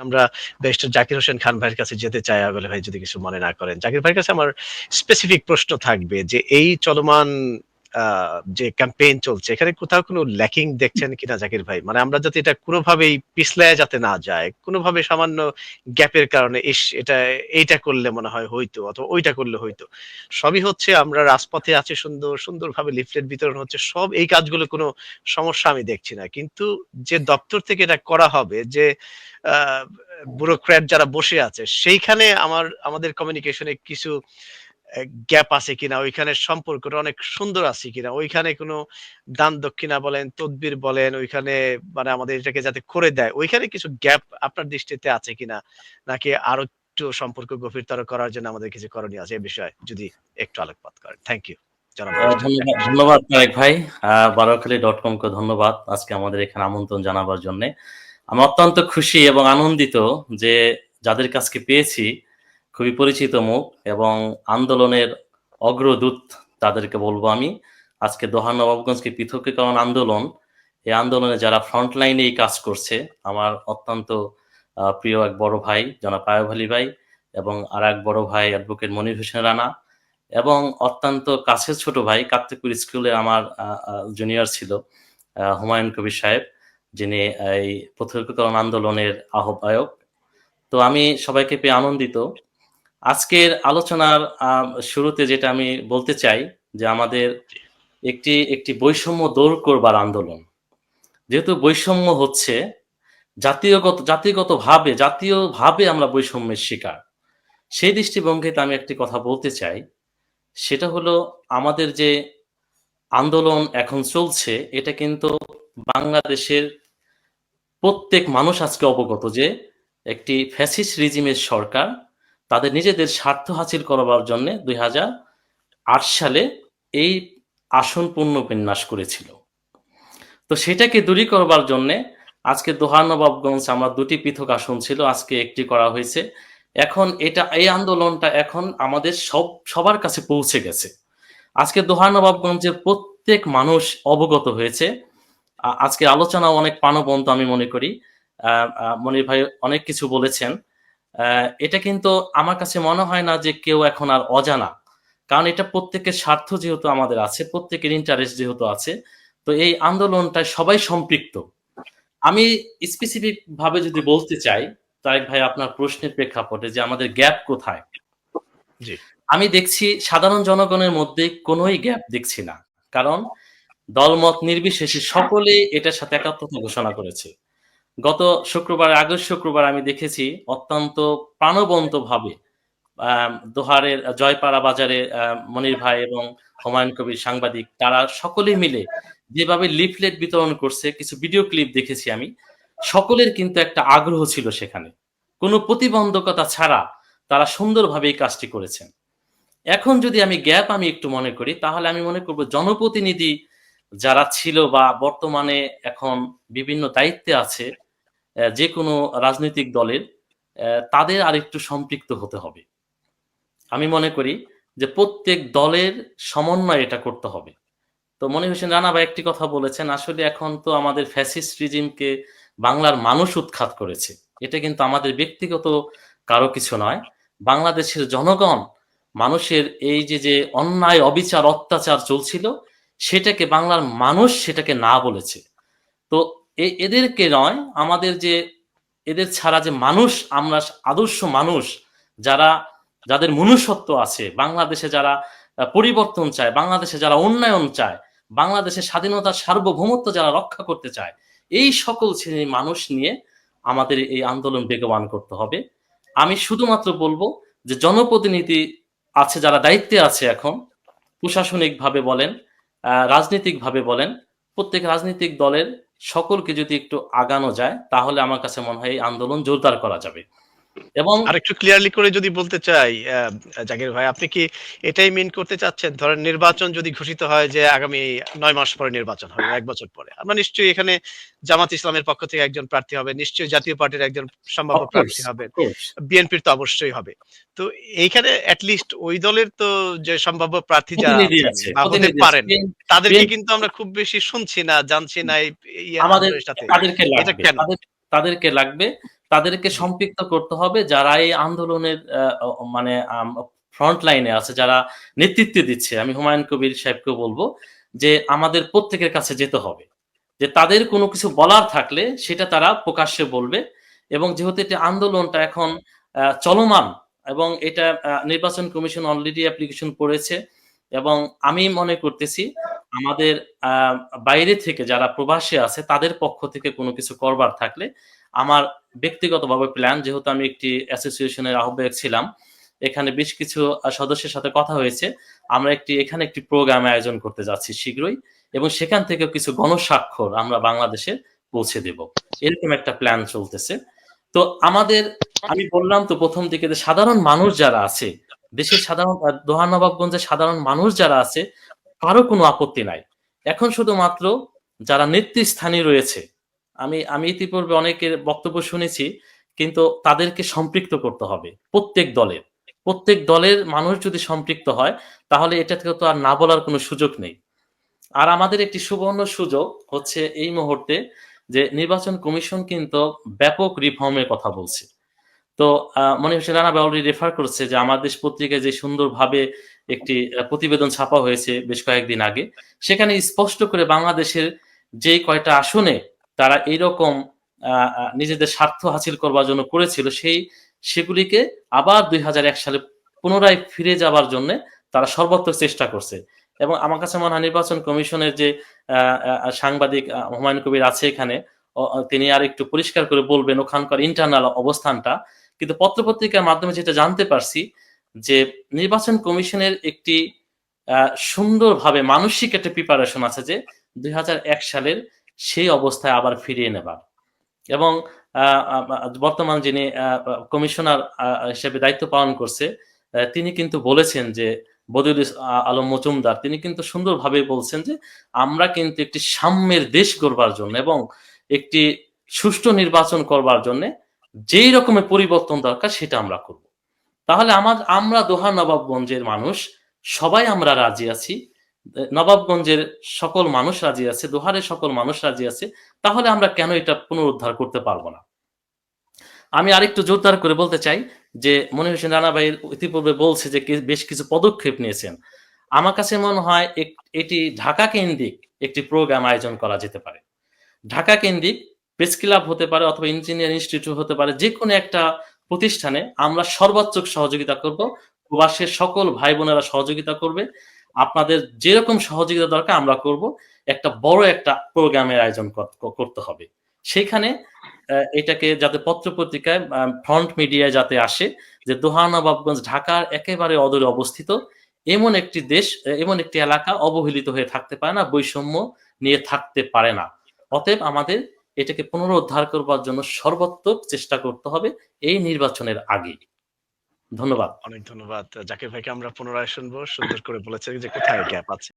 আমরা ব্যারিস্টার জাকির হোসেন খান ভাইয়ের কাছে যেতে চাই আগলে ভাই যদি কিছু মনে না করেন। জাকির ভাইয়ের কাছে আমার স্পেসিফিক প্রশ্ন থাকবে যে, এই চলমান যে ক্যাম্পেইন চলছে, এখানে কোথাও কোনো ল্যাকিং দেখছেন কিনা জাকির ভাই? মানে আমরা যাতে এটা কোনোভাবেই পিছলায় যাতে না যায়, কোনোভাবে সামান্য গ্যাপের কারণে, ইস, এটা, এইটা করলে মনে হয় হইতো অথবা ওইটা করলে হইতো। সবই হচ্ছে আমরা রাজপথে আছে সুন্দর, সুন্দরভাবে লিফলেট বিতরণ হচ্ছে, সব এই কাজগুলো কোনো সমস্যা আমি দেখছি না। কিন্তু যে দপ্তর থেকে এটা করা হবে, যে ব্যুরোক্র্যাট যারা বসে আছে, সেইখানে আমার, আমাদের কমিউনিকেশনে কিছু গ্যাপ আছে কিনা ওইখানে সম্পর্কটা অনেক সুন্দর আছে কিনা ওইখানে কোনো দান দক্ষিণা বলেন তদবির বলেন ওইখানে মানে আমাদের এটাকে যাতে করে দেয় ওইখানে কিছু গ্যাপ আপনার দৃষ্টিতে আছে কিনা নাকি আরও একটু সম্পর্ক গভীরতর করার জন্য আমাদের কিছু করণীয় আছে এই বিষয়ে যদি একটু আলোকপাত করেন? থ্যাংক ইউ ধন্যবাদ ধন্যবাদ তারেক ভাই। বারোখালী ডট কম কে ধন্যবাদ আজকে আমাদের এখানে আমন্ত্রণ জানাবার জন্য। আমি অত্যন্ত খুশি এবং আনন্দিত যে যাদের কাছকে পেয়েছি খুবই পরিচিত মুখ এবং আন্দোলনের অগ্রদূত তাদেরকে বলব আমি। আজকে দোহা নবাবগঞ্জকে পৃথকীকরণ আন্দোলন। এই আন্দোলনে যারা ফ্রন্ট লাইনে এই কাজ করছে, আমার অত্যন্ত প্রিয় এক বড় ভাই, জনাব পায়ব আলী ভাই এবং আর এক বড় ভাই অ্যাডভোকেট মনির হোসেন রানা এবং অত্যন্ত কাছের ছোট ভাই কার্তিকপুর স্কুলে আমার জুনিয়র ছিল হুমায়ুন কবির সাহেব, যিনি এই পৃথকীকরণ আন্দোলনের আহ্বায়ক। তো আমি সবাইকে পেয়ে আনন্দিত আজকের আলোচনার শুরুতে যেটা আমি বলতে চাই যে আমাদের একটি একটি বৈষম্য দূর করবার আন্দোলন। যেহেতু বৈষম্য হচ্ছে, জাতীয়গত, জাতিগতভাবে, জাতীয়ভাবে আমরা বৈষম্যের শিকার। সেই দৃষ্টিভঙ্গিতে আমি একটি কথা বলতে চাই। সেটা হলো আমাদের যে আন্দোলন এখন চলছে, এটা কিন্তু বাংলাদেশের প্রত্যেক মানুষ আজকে অবগত যে একটি ফ্যাসিস্ট রিজিমের সরকার তাদের নিজেদের স্বার্থ হাসিল করবার জন্য দুই হাজার আট সালে এই আসন পুনর্বিন্যাস করেছিল। তো সেটাকে দূরী করবার জন্যে আজকে দোহা নবাবগঞ্জ আমার দুটি পৃথক আসন ছিল, আজকে একটি করা হয়েছে। এখন এটা, এই আন্দোলনটা এখন আমাদের সব, সবার কাছে পৌঁছে গেছে। আজকে দোহা নবাবগঞ্জের প্রত্যেক মানুষ অবগত হয়েছে। আজকে আলোচনা অনেক প্রাণবন্ত আমি মনে করি। মনির ভাই অনেক কিছু বলেছেন। এটা কিন্তু আমার কাছে মনে হয় না যে কেউ এখন আর অজানা। কারণ এটা প্রত্যেকের স্বার্থ যেহেতু আমাদের আছে প্রত্যেকের ইন্টারেস্ট যেহেতু আছে তো এই আন্দোলনটায় সবাই সম্পৃক্ত। আমি স্পেসিফিক ভাবে যদি বলতে চাই তারেক ভাই আপনার প্রশ্নের প্রেক্ষাপটে যে আমাদের গ্যাপ কোথায়? জি। আমি দেখছি সাধারণ জনগণের মধ্যে কোনোই গ্যাপ দেখছি না। কারণ দলমত নির্বিশেষে সকলে এটার সাথে একাত্মতা ঘোষণা করেছে। গত শুক্রবার, আগস্ট শুক্রবার আমি দেখেছি অত্যন্ত প্রাণবন্ত ভাবে দোহারের জয়পাড়া বাজারে মনির ভাই এবং হুমায়ুন কবির সাংবাদিক, তারা সকলে মিলে যেভাবে লিফলেট বিতরণ করছে, কিছু ভিডিও ক্লিপ দেখেছি আমি, সকলের কিন্তু একটা আগ্রহ ছিল সেখানে। কোনো প্রতিবন্ধকতা ছাড়া তারা সুন্দরভাবে এই কাজটি করেছেন। এখন যদি আমি গ্যাপ আমি একটু মনে করি, তাহলে আমি মনে করব জনপ্রতিনিধি যারা ছিল বা বর্তমানে এখন বিভিন্ন দায়িত্বে আছে যে কোনো রাজনৈতিক দলের তাদের আরেকটু সম্পৃক্ত হতে হবে। আমি মনে করি যে প্রত্যেক দলের সমন্বয় এটা করতে হবে। তো মনে হোসেন রানা ভাই একটি কথা বলেছেন, আসলে এখন তো আমাদের ফ্যাসিস্ট রিজিমকে বাংলার মানুষ উৎখাত করেছে। এটা কিন্তু আমাদের ব্যক্তিগত কারও কিছু নয়। বাংলাদেশের জনগণ মানুষের এই যে যে অন্যায়, অবিচার, অত্যাচার চলছিল, সেটাকে বাংলার মানুষ সেটাকে না বলেছে। তো এদেরকে নয়, আমাদের যে, এদের ছাড়া যে মানুষ, আমরা আদর্শ মানুষ, যারা, যাদের মনুষ্যত্ব আছে, বাংলাদেশে যারা পরিবর্তন চায়, বাংলাদেশে যারা উন্নয়ন চায়, বাংলাদেশের স্বাধীনতার সার্বভৌমত্ব যারা রক্ষা করতে চায়, এই সকল শ্রেণির মানুষ নিয়ে আমাদের এই আন্দোলন বেগবান করতে হবে। আমি শুধুমাত্র বলব যে জনপ্রতিনিধি আছে, যারা দায়িত্বে আছে এখন, প্রশাসনিকভাবে বলেন রাজনৈতিকভাবে বলেন, প্রত্যেক রাজনৈতিক দলের সকলকে যদি একটু আগানো যায়, তাহলে আমার কাছে মনে হয় এই আন্দোলন জোরদার করা যাবে। এবং আরেকটু ক্লিয়ারলি করে যদি বলতে চাই আহ, জাকির ভাই আপনি কি এটাই মিন করতে চাচ্ছেন? ধরেন নির্বাচন যদি ঘোষিত হয় যে আগামী নয় মাস পরে নির্বাচন হবে এক বছর পরে। আমরা নিশ্চয়ই এখানে জামাত ইসলামের পক্ষ থেকে একজন প্রার্থী হবে নিশ্চয়ই জাতীয় পার্টির একজন সম্ভাব্য প্রার্থী হবে বিএনপির তো অবশ্যই হবে। তো এইখানে লিস্ট ওই দলের তো যে সম্ভাব্য প্রার্থী যারা হতে পারেন তাদেরকে কিন্তু আমরা খুব বেশি শুনছি না জানছি না এই আমাদের সাথে। এটা কেন? তাদের- তাদেরকে লাগবে, তাদেরকে সম্পৃক্ত করতে হবে যারা এই আন্দোলনের মানে ফ্রন্ট লাইনে আছে, যারা নেতৃত্ব দিচ্ছে। আমি হুমায়ুন কবির সাহেবকে বলব যে আমাদের প্রত্যেকের কাছে যেতে হবে। যে তাদের কোনো কিছু বলার থাকলে সেটা তারা প্রকাশ্যে বলবে এবং যেহেতু এটা আন্দোলনটা এখন চলমান এবং এটা নির্বাচন কমিশন অলরেডি অ্যাপ্লিকেশন করেছে এবং আমি মনে করতেছি আমাদের বাইরে থেকে যারা প্রবাসী আছে, তাদের পক্ষ থেকে কোনো কিছু করবার থাকলে আমার ব্যক্তিগতভাবে প্ল্যান যেহেতু আমি একটি অ্যাসোসিয়েশনের আহ্বায়ক ছিলাম, এখানে বেশ কিছু সদস্যের সাথে কথা হয়েছে। আমরা একটি, এখানে একটি প্রোগ্রাম আয়োজন করতে যাচ্ছি শীঘ্রই এবং সেখান থেকে কিছু গণস্বাক্ষর আমরা বাংলাদেশে পৌঁছে দেব। এরকম একটা প্ল্যান চলতেছে। তো আমাদের, আমি বললাম তো প্রথম দিকে সাধারণ মানুষ যারা আছে, দেশের সাধারণ দোহানবাবগঞ্জের সাধারণ মানুষ যারা আছে কারও কোনো আপত্তি নাই। এখন শুধুমাত্র যারা নেতৃস্থানীয় রয়েছে, আমি আমি ইতিপূর্বে অনেকের বক্তব্য শুনেছি, কিন্তু তাদেরকে সম্পৃক্ত করতে হবে প্রত্যেক দলের। প্রত্যেক দলের মানুষ যদি সম্পৃক্ত হয়, তাহলে এটা থেকে তো আর না বলার কোনো সুযোগ নেই। আর আমাদের একটি সুবর্ণ সুযোগ হচ্ছে এই মুহূর্তে যে নির্বাচন কমিশন কিন্তু ব্যাপক রিফর্মের কথা বলছে। তো মনে হচ্ছে রানা অলরেডি রেফার করছে যে আমার দেশ পত্রিকায় যে সুন্দরভাবে একটি প্রতিবেদন ছাপা হয়েছে বেশ কয়েকদিন আগে। সেখানে স্পষ্ট করে বাংলাদেশের যে কয়টা আসনে তারা এইরকম নিজেদের স্বার্থ হাসিল করবার জন্য করেছিল, সেই, সেগুলিকে আবার দুই হাজার এক সালে পুনরায় ফিরে যাবার জন্য তারা সর্বাত্মক চেষ্টা করছে। এবং আমার কাছে মনে হয় নির্বাচন কমিশনের যে সাংবাদিক হুমায়ুন কবির আছে এখানে তিনি আর একটু পরিষ্কার করে বলবেন ওখানকার ইন্টারনাল অবস্থানটা। কিন্তু পত্রপত্রিকার মাধ্যমে যেটা জানতে পারছি যে নির্বাচন কমিশনের একটি সুন্দরভাবে মানসিক একটা প্রিপারেশন আছে যে দুই হাজার এক সালের সেই অবস্থায় আবার ফিরিয়ে নেবার। এবং বর্তমান যিনি কমিশনার হিসেবে দায়িত্ব পালন করছে তিনি কিন্তু বলেছেন যে বদিউল আলম মজুমদার, তিনি কিন্তু সুন্দরভাবে বলছেন যে আমরা কিন্তু একটি সাম্যের দেশ গড়বার জন্য এবং একটি সুষ্ঠু নির্বাচন করবার জন্য যেই রকমের পরিবর্তন দরকার সেটা আমরা করব। তাহলে আমার আমরা দোহা নবাবগঞ্জের মানুষ, সবাই আমরা রাজি আছি। নবাবগঞ্জের সকল মানুষ রাজি আছে, দোহারের সকল মানুষ রাজি আছে, তাহলে আমরা কেন এটা পুনরুদ্ধার করতে পারব না? আমি আরেকটু জোরদার করে বলতে চাই যে, মনির হোসেন রানা ভাই ইতিপূর্বে বলছে যে বেশ কিছু পদক্ষেপ নিয়েছেন। আমার কাছে মনে হয় এটি ঢাকা কেন্দ্রিক একটি প্রোগ্রাম আয়োজন করা যেতে পারে। ঢাকা কেন্দ্রিক প্রেস ক্লাব হতে পারে অথবা ইঞ্জিনিয়ার ইনস্টিটিউট হতে পারে যে কোনো একটা প্রতিষ্ঠানে আমরা সর্বোচ্চ সহযোগিতা করব। প্রবাসের সকল ভাই বোনেরা সহযোগিতা করবে। আপনাদের যেরকম সহযোগিতা দরকার আমরা করব। একটা বড় একটা প্রোগ্রামের আয়োজন কর- করতে হবে। সেখানে এটাকে যাতে পত্রপত্রিকায় ফ্রন্ট মিডিয়ায় যাতে আসে, যে দোহানবাবগঞ্জ ঢাকার একেবারে অদূরে অবস্থিত, এমন একটি দেশ এমন একটি এলাকা অবহেলিত হয়ে থাকতে পারে না, বৈষম্য নিয়ে থাকতে পারে না। অতএব আমাদের এটাকে পুনরুদ্ধার করবার জন্য সর্বাত্মক চেষ্টা করতে হবে এই নির্বাচনের আগে ধন্যবাদ। অনেক ধন্যবাদ। জাকির ভাইকে আমরা পুনরায় শুনব। সুন্দর করে বলেছেন যে কোথায় গ্যাপ আছে।